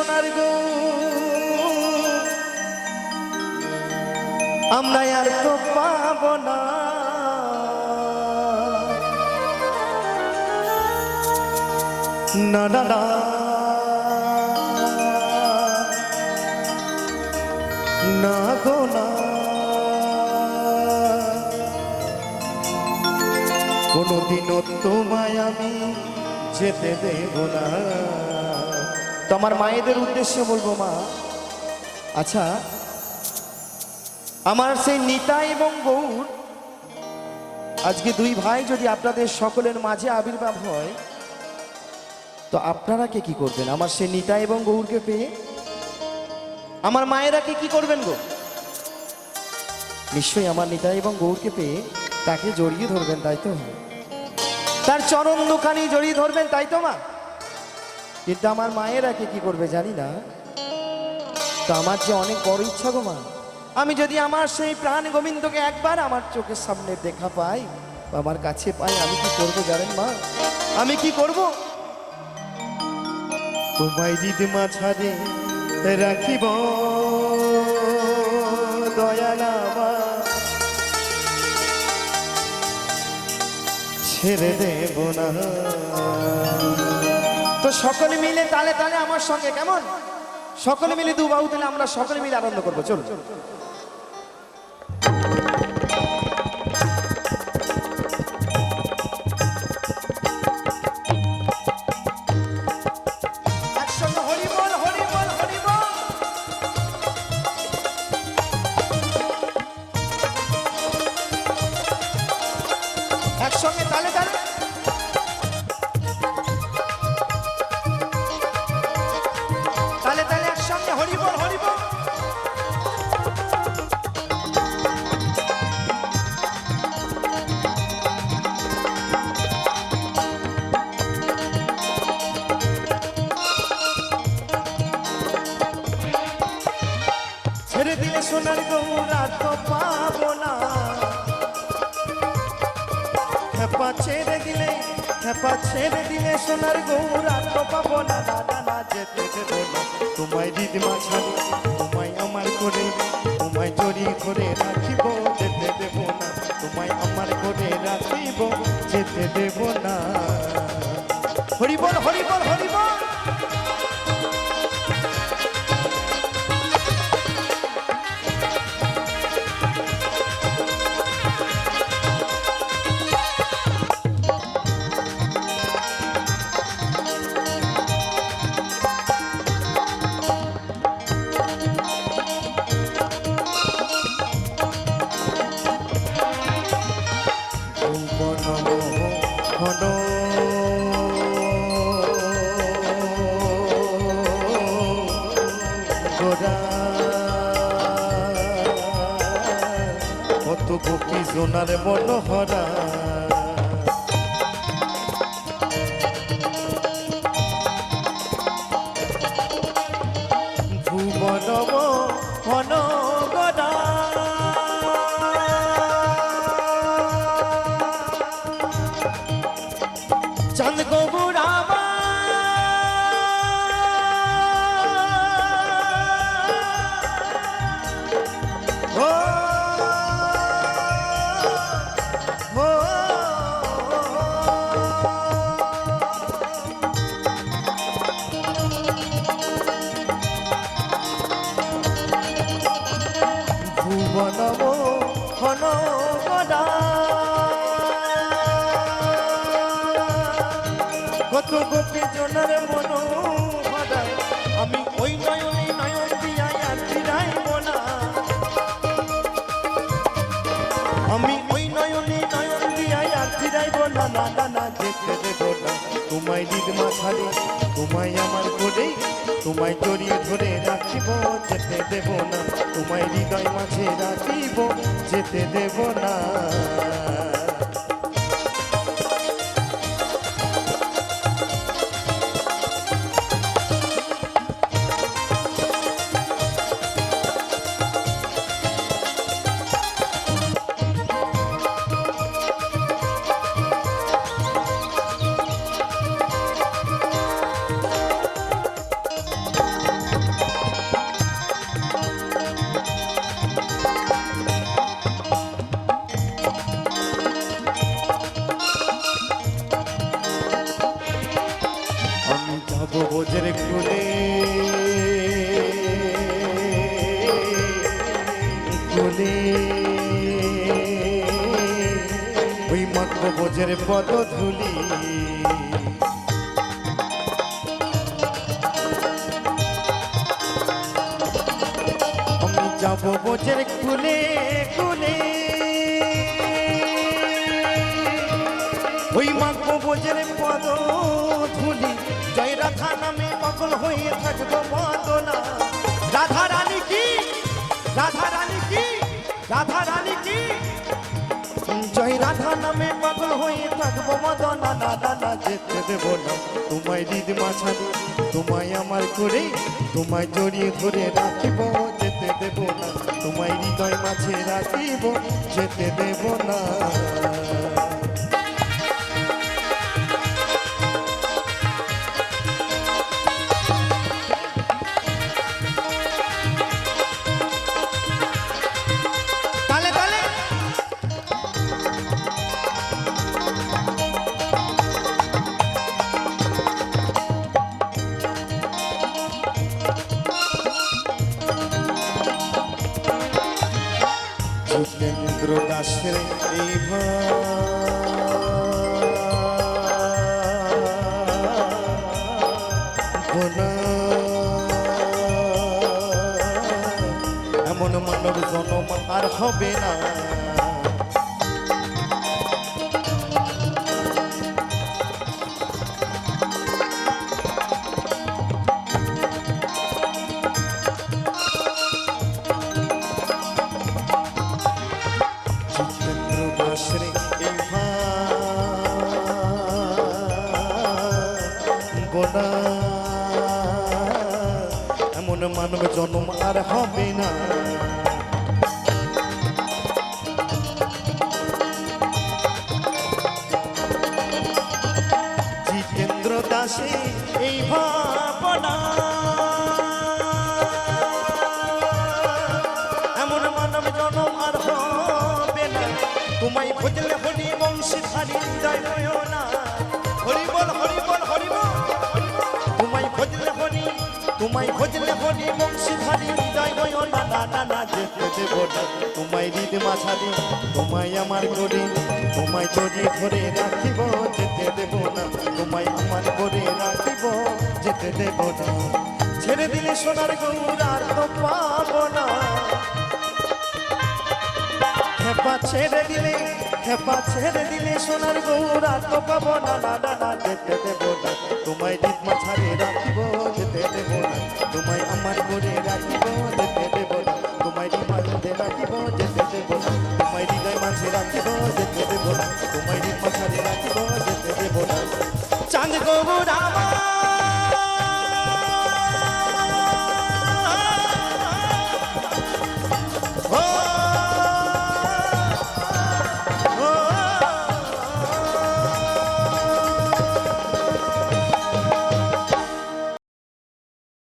সোনার গো। আমরা আর তো পাব না। না না না। না গো, না। কোনোদিনও তোমায় আমি যেতে দেব না। তো আমার মায়েদের উদ্দেশ্যে বলব মা আচ্ছা আমার সেই নিতা এবং গৌর, আজকে দুই ভাই যদি আপনাদের সকলের মাঝে আবির্ভাব হয়, তো আপনারা কে কি করবেন? আমার সেই নিতা এবং গৌরকে পেয়ে? আমার মায়েরা কে কি করবেন গো? নিশ্চয়ই আমার নিতা এবং গৌরকে পেয়ে তাকে জড়িয়ে ধরবেন, তাই তো? তার চরণ দোকানি জড়িয়ে ধরবেন, তাই তো মা? কিন্তু আমার মায়েরা কে করবে জানি না। তো আমার যে অনেক বড় ইচ্ছা গো মা। আমি যদি আমার সেই প্রাণ গোবিন্দকে একবার আমার চোখের সামনে দেখা পাই, আমার কাছে পাই, আমি কি করব জানেন মা? আমি কি করব? তোমায় দিদি মাঝারে রাখিব দয়ালা মা। ছেড়ে দেব না। তো সকলে মিলে তালে তালে আমার সঙ্গে, কেমন? সকলে মিলে দু বাহু তাহলে আমরা সকলে মিলে আনন্দ করব চলো সোনার গৌরা তো পাবো না। খেপা ছেড়ে দিলে, খেপা ছেড়ে দিলে সোনার গৌরা তো পাবো না। না না যেতে দেবো না। তোমায় দিদিমা ছাড়ি তোমায় আমার করে, তোমায় ধরে রাখিব, যেতে দেব না। তোমায় আমার করে রাখিব, যেতে দেব না। হরিবল হরিবল হরিবল! কত গোপী সোনার মনোহরা কত গোপী জনের মন হদায় আমি ওই নয়নে নয়ন আমি ওই নয়নে নয়ন না না না দেব না। তোমায় দিদ তোমায় আমার করে তোমায় জড়িয়ে ধরে রাখিব, যেতে দেব না। তোমায় হৃদয় মাঝে রাখিব, যেতে দেব না। ব্রজের কুলে কুলে ওই মগ্ন ব্রজের পদ ধুলি আমি যাব ব্রজের কুলে কুলে ওই মাত্র ব্রজের পদ যেতে দেব না। তোমায় হৃদ মাছানি, তোমায় আমার করে তোমায় জড়িয়ে ধরে রাখিব, যেতে দেব না। তোমায় হৃদয় মাঝে রাখিব, যেতে দেব না। জিতেন্দ্র দাসের এই এমন মানব জনম আর হবে না। এমন মানব জন্ম আর হবে না। জিতেন্দ্র দাসে এই ভাবনা। এমন মানব জনম আর হবে না। তোমায় খুঁজলে হরি বংশী ধারি জয় খুঁজলে হরি তোমায় খুঁজলে হরি বংশী ধারি জয় হয় না না না যেতে দেব তোমায় হৃদ মাঝারি, তোমায় আমার করে তোমায় জড়িয়ে ধরে রাখিব, যেতে দেব না। তোমায় আমার করে রাখিব, যেতে দেব না। ছেড়ে দিলে সোনার গৌর আর তো পাবো না। হেপা ছেড়ে দিলে হেপা ছেড়ে দিলে সোনার গৌরা তো পাবো না না না, যেতে দেবো না। তোমায় No sé qué.